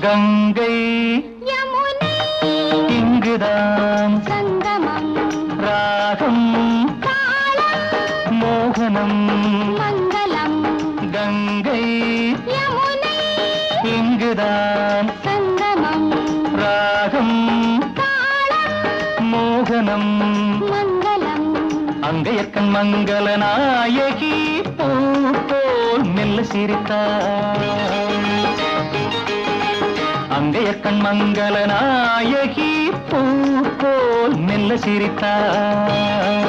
கங்கை. யமுனை. இங்குதான் சங்கமம். ராகம். மோகனம். மங்களம். கங்கை. யமுனை. இங்குதான் சங்கமம். ராகம். மோகனம். மங்களம். அங்கையற்கண் மங்கள நாயகி பூ போல் மெல்ல சிரித்தாள் அங்கையற்கண் மங்கள நாயகி பூ போல் மெல்ல சிரித்தாள்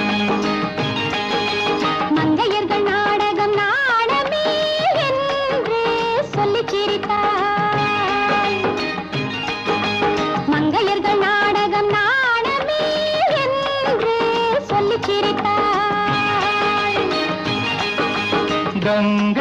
மங்கையர்கள் நாடகம் நாடமே என்று சொல்லிச் சிரித்தாள் மங்கையர்கள் நாடகம் நாடமே என்று சொல்லிச் சிரித்தாள் கங்கை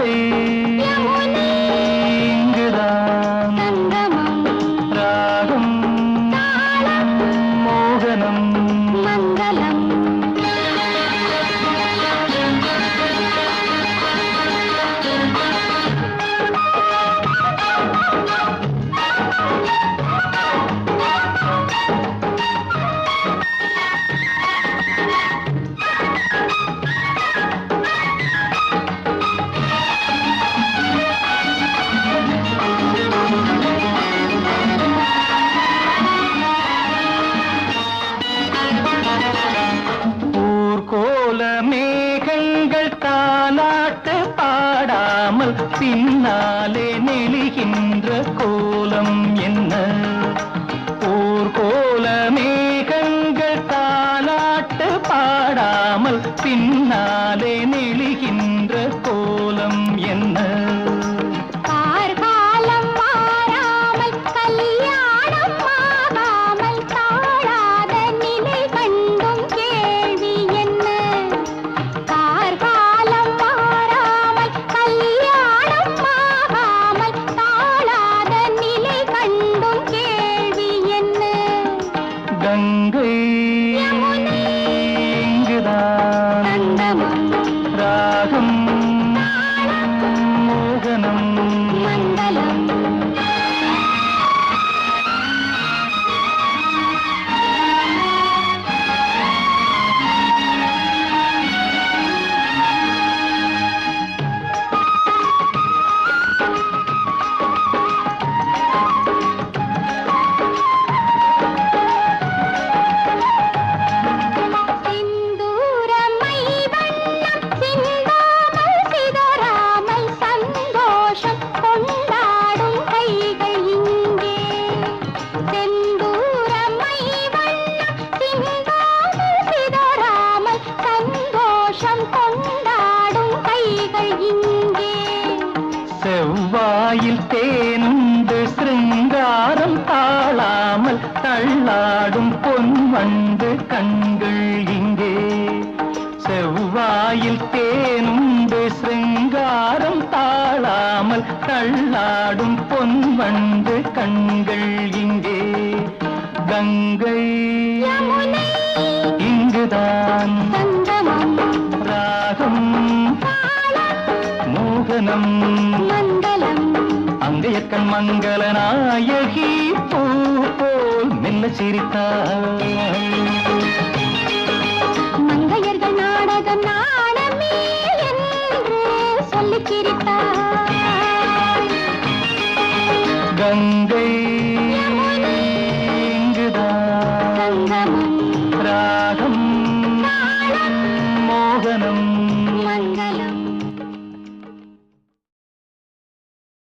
பாடாமல் பின்னாலே நெழுகின்ற கோலம் என்ன? ஊர்கோல மேகங்கள் தாலாட்டு பாடாமல் பின்னாலே நெழுகின்ற கோலம் என்ன? செவ்வாயில் தேனுண்டு சிருங்காரம் தாழாமல் தள்ளாடும் பொன் வண்டு கண்கள் இங்கே. செவ்வாயில் தேனுண்டு சிருங்காரம் தாழாமல் தள்ளாடும் பொன் வண்டு கண்கள் இங்கே. கங்கை இங்குதான். ராகம் மோகனம் மங்களம் அங்கையக்கண் மங்கள நாயகி பூ போல் மெல்ல சிரித்தாள். மங்கையர்கள் நாடகம் நாடமே என்று சொல்லிச் சிரித்தாள். கங்கை